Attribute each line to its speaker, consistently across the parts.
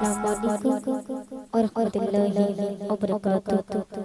Speaker 1: अस्सलाम वालेकुम और रहमतुल्लाहि व बरकातुहू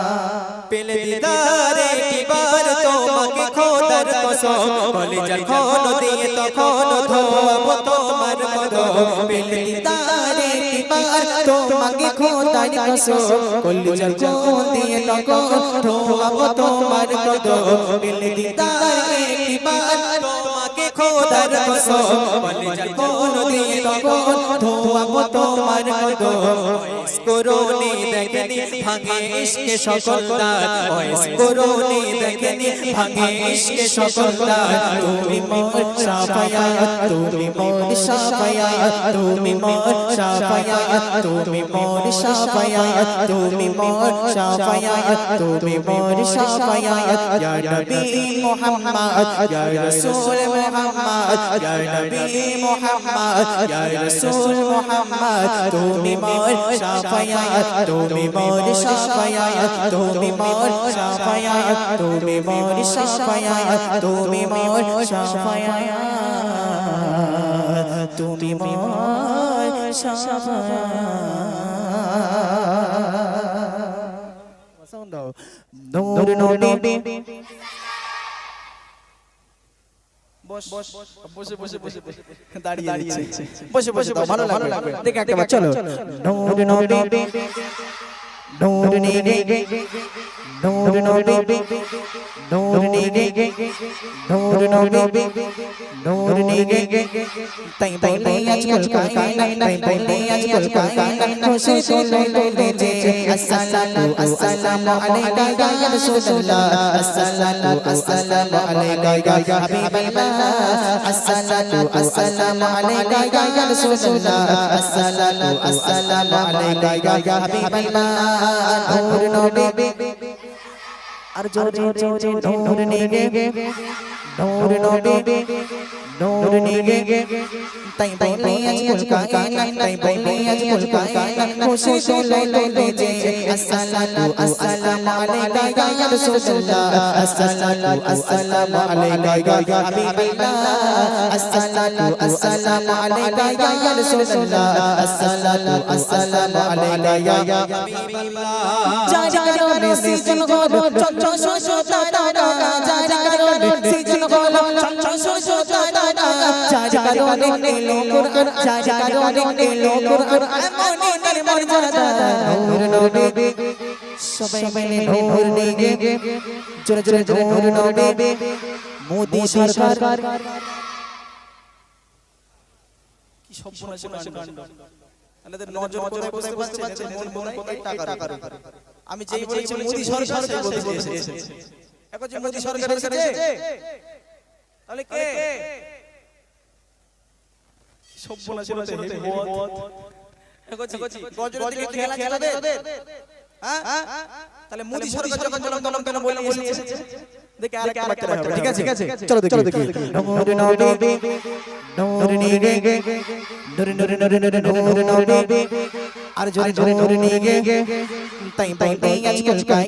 Speaker 2: পেলে দিদারে কিবার তোমাকে খোদার কসম? বলে যখন দিয়ে তখন ধোয়াবো তোমার কদম পেলে দিদারে কিবার তোমাকে খোদার কসম? বলে যখন দিয়ে তখন ধোয়াবো তোমার কদম পেলে দিদারে কিবার তোমাকে খোদার কসম? বলে যখন দিয়ে তখন ধোয়াবো তোমার কদম করোনি দেখনি ভাঙে ইশকে সকল দার ওয়েস করোনি দেখনি ভাঙে ইশকে সকল দার তুমি মোর শাফায়াত তুমি মোর শাফায়াত তুমি মোর শাফায়াত তুমি মোর শাফায়াত তুমি মোর শাফায়াত তুমি মোর শাফায়াত ইয়া নবী মুহাম্মদ ইয়া রাসূল মুহাম্মদ ইয়া নবী মুহাম্মদ ইয়া রাসূল মুহাম্মদ। তুমি মোর শাফায়াত তুমি মোর শাফায়াত তুমি মোর শাফায়াত তুমি মোর শাফায়াত তুমি মোর শাফায়াত তুমি মোর শাফায়াত নূর নবী
Speaker 3: বস বস বসে বসে বসে বসে দাঁড়িয়ে দাঁড়িয়ে বসে বসে ভালো লাগবে দেখে একটা চলো
Speaker 2: নবী নূর নিগে নূর নবী নূর নিগে নূর নবী নূর নিগে তাই বলে আজকাল কাই তাই বলে আজকাল কাই খুশি চলে লে যে আসসালামু আসসালামু আলাইকা ইয়া রাসূলুল্লাহ আসসালামু আসসালামু আলাইকা ইয়া হাবিবাল্লাহ আসসালামু আসসালামু আলাইকা ইয়া রাসূলুল্লাহ আসসালামু আসসালামু আলাইকা ইয়া হাবিবাল্লাহ নূর নবী। আর জোরে জোরে নূর নিগে। নূর নবী নূর নিগে তাই বলে আজকাল কাই তাই বলে আজকাল কাই খুশি চলে লে যে আসসালামু আসসালামু আলাইকা ইয়া রাসূলুল্লাহ আসসালামু আসসালামু আলাইকা ইয়া হাবিবাল্লাহ আসসালামু আসসালামু আলাইকা ইয়া রাসূলুল্লাহ আসসালামু আসসালামু আলাইকা ইয়া যার কারণে সৃজন হলো চঞ্চল শোষতা দাদা যার কারণে সৃজন হলো চঞ্চল শোষতা যার কারণে এলো কুরআন যার কারণে এলো কুরআন এমনই মর্যাদা নূর নবী সবাই মিলে নূর নিগে জোরে জোরে জোরে নূর নবী মোদি সরকার
Speaker 3: কি সব কাণ্ড আমাদের নজর কোথায় বুঝতে পারছেন মন মন কোথায় টাকার আমি যেই বলেছি মোদি সরকার বলতে এখন যে মোদি সরকার এসেছে তাহলে কে সব বলা ছিল হেমত গজর দিকে খেলা খেলা দে হ্যাঁ তাহলে মোদি সরকার যখন জলম দলম কেন বলে এসেছে দেখে আর আর একটা হবে ঠিক আছে ঠিক আছে চলো দেখি চলো দেখি
Speaker 2: নূর নবী নূর নিগে নূর নূর নূর নূর নূর নবী আর জোরে জোরে নূর নিগে। তাই বলে আজকাল কাই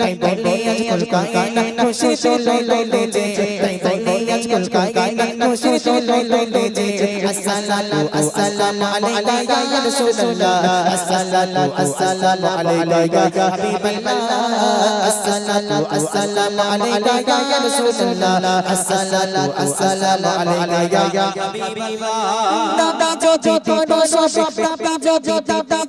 Speaker 2: তাই বলে আজকাল কাই খুশি চলে লে যে তাই বলে আজকাল কাই খুশি চলে লে যে আসসালামু আসসালামু আলাইকা ইয়া রাসূলুল্লাহ আসসালামু আসসালামু আলাইকা ইয়া হাবিবাল্লাহ। আসসালামু আসসালামু আলাইকা ইয়া রাসূলুল্লাহ আসসালামু আসসালামু আলাইকা ইয়া দাদা সব ওরা না জি যদি কোনো সব ওরা না জি গোলাম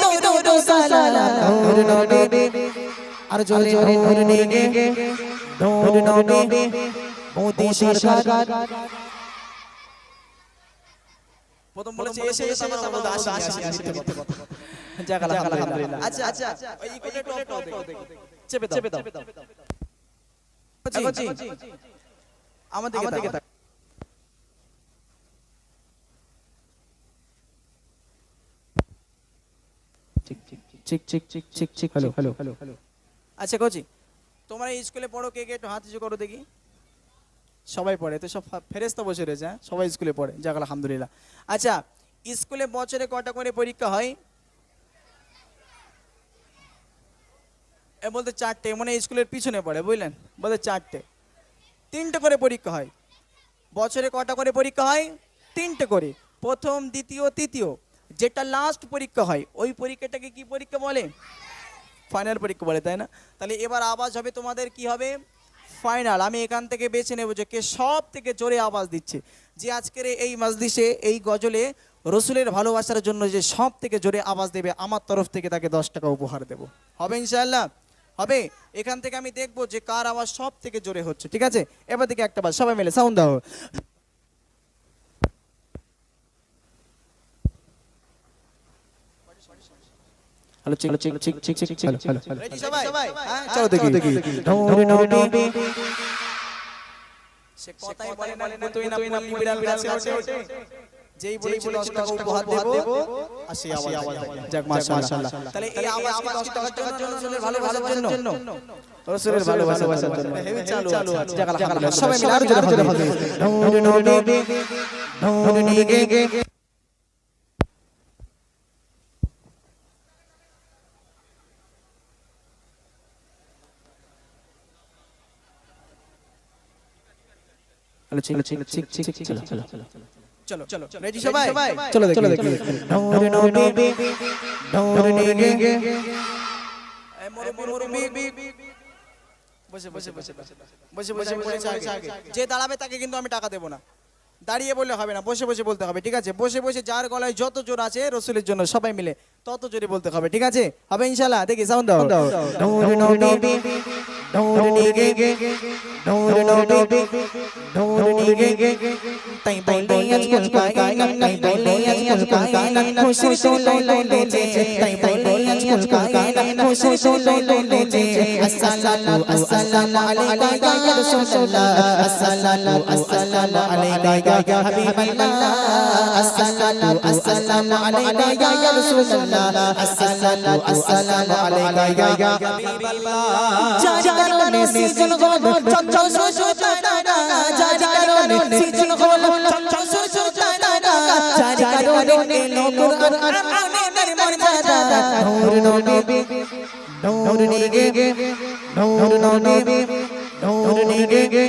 Speaker 2: দৌড় দৌড় সালাম নূর নবী আর জোরে নূর নিগে নূর নবী মোদি সরকার
Speaker 3: প্রথম বলেছে এসে এসে আসি আসি আসি মিথ্যে কথা যাক আলহামদুলিল্লাহ আচ্ছা আচ্ছা ওই একটু অফ চেপে দাও চেপে দাও। জি আমার দিকে তাকাও। ঠিক ঠিক ঠিক। ঠিক ঠিক হ্যালো হ্যালো হ্যালো আচ্ছা কোচি তোমরা এই স্কুলে পড়ো কে কে একটু হাত করো দেখি। সবাই পড়ে, তো সব ফেরেস্তা বসে রয়েছে হ্যাঁ? সবাই স্কুলে পড়ে, যাক, আলহামদুলিল্লাহ। আচ্ছা স্কুলে বছরে কটা করে পরীক্ষা হয়? এ বলতে চারটে মানে স্কুলের পিছনে পড়ে, বুঝলেন? বলতে চারটে। তিনটে করে পরীক্ষা হয়। বছরে কটা করে পরীক্ষা হয়? তিনটে করে। প্রথম, দ্বিতীয়, তৃতীয়। যেটা লাস্ট পরীক্ষা হয়, ওই পরীক্ষাটাকে কি পরীক্ষা বলে? ফাইনাল পরীক্ষা বলে, তাই না? তাহলে এবার আওয়াজ হবে তোমাদের, কি হবে? ফাইনাল আমি এখান থেকে বেছে নেব যে কে সব থেকে জোরে আওয়াজ দিচ্ছে। যে আজকের এই মাসদিসে এই গজলে রসুলের ভালোবাসার জন্য যে সব থেকে জোরে আওয়াজ দেবে, আমার তরফ থেকে তাকে দশ টাকা উপহার দেব। হবে ইনশাল্লাহ হবে? এখান থেকে আমি দেখব যে কার আওয়াজ সব থেকে জোরে হচ্ছে, ঠিক আছে? এবার থেকে একটা বাজ সবাই মিলে সাউন্ড দাও। Hello check check check check check check hello ready সবাই হ্যাঁ চলো দেখি
Speaker 2: নূর নবী
Speaker 3: সে কথাই বলে না তুই না পল্লী বিড়াল গাছে ওঠে যেই বলেছিল দশ টাকা উপহার দেব আসি আওয়াজ যাক মাশাআল্লাহ তাহলে এই আওয়াজ কি দশ টাকার জন্য রসুলের ভালোবাসার জন্য রসুলের ভালোবাসার জন্য হেভি চালু আছে যাক আলহামদুলিল্লাহ সবাই মিলে আরও জোরে হবে
Speaker 2: নূর নবী নূর নিগে
Speaker 3: hello check check check check চিক চলো চলো চলো রেডি সবাই
Speaker 2: চলো দেখি নূর নবী নূর নিগে
Speaker 3: এই মুরব্বি মুরব্বি বসে বসে বসে বসে বসে বসে আগে যে দাঁড়াবে তাকে কিন্তু আমি টাকা দেবো না দাঁড়িয়ে বললে হবে না বসে বসে বলতে হবে ঠিক আছে বসে বসে যার গলায় যত জোর আছে রসুলের জন্য সবাই মিলে তত জোরে বলতে হবে ঠিক আছে হবে ইনশাল্লাহ দেখি সাউন্ড দাও
Speaker 2: তাই বলে আজ মুস্কাই না তাই বলে আজ মুস্কাই না খুশি তো লাই লাই যে তাই বলে আজ মুস্কাই না খুশি তো লাই লাই যে আসসালামু আসসালামু আলাইকা ইয়া রাসূলুল্লাহ আসসালামু আসসালামু আলাইকা ইয়া হাবিবাল্লাহ আসসালামু আসসালামু আলাইকা ইয়া রাসূলুল্লাহ আসসালামু আসসালামু আলাইকা ইয়া হাবিবাল্লাহ যার কারণে সিজন হল চঞ্চল সুজতানা যার কারণে সিজন হল চঞ্চল যার কারণে এলো কুরআন আমিনের মর্যাদা নূর নবী নূর নিগে নূর নবী নূর নিগে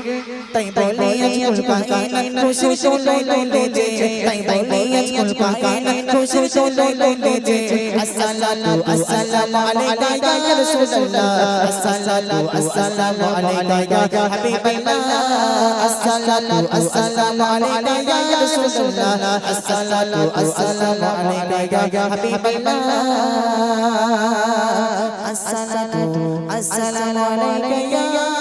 Speaker 2: তাই বলে আজ মুস্কাই না খুশি তো লাই লাই যে তাই বলে আজ মুস্কাই না খুশি তো লাই লাই যে আসসালামু আসসালামু আলাইকা ইয়া রাসূলুল্লাহ আসসালামু আসসালামু আলাইকা ইয়া হাবিবাল্লাহ আসসালামু আসসালামু আলাইকা ইয়া রাসূলুল্লাহ আসসালামু আসসালামু আলাইকা ইয়া হাবিবাল্লাহ আসসালামু আসসালামু আলাইকা ইয়া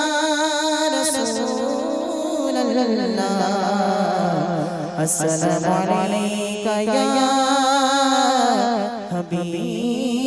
Speaker 2: রাসূলুল্লাহ আসসালামু আলাইকা ইয়া হাবিবাল্লাহ